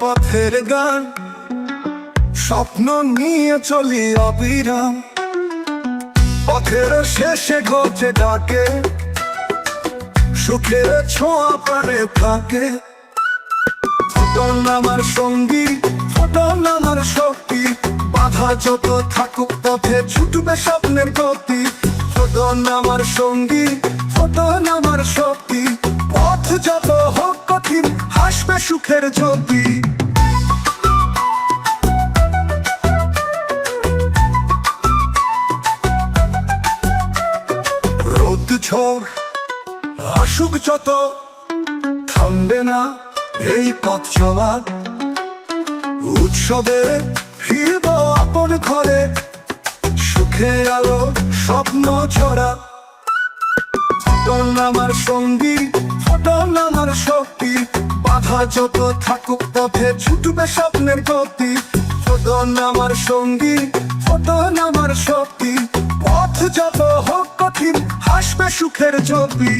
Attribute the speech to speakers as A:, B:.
A: পথের গান, স্বপ্ন নিয়ে চলি অবিরাম। পথের শেষে ঘটে ডাকে, সুখের ছোঁয়া প্রাণে থাকে ফোটন আমার সঙ্গী, ফোটন আমার শক্তি, বাধা যত থাকুক পথে ছুটবে স্বপ্নের গতি। ফোটন আমার সঙ্গী, ফোটন আমার শক্তি, পথ যত হোক কঠিন, হাসবে সুখের জ্যোতি ঝড় আসুক যত, থামবে না এই পথ চলা উৎসবে ফিরব আপন ঘরে, সুখে আলো স্বপ্ন ছড়া। ফটন আমার সঙ্গী ফটন আমার শক্তি বাধা যত থাকুক পথে ছুটবে স্বপ্নের গতি। ফটন আমার সঙ্গী ফটন আমার শক্তি পথ যত হোক কঠিন হাসবে সুখের জ্যোতি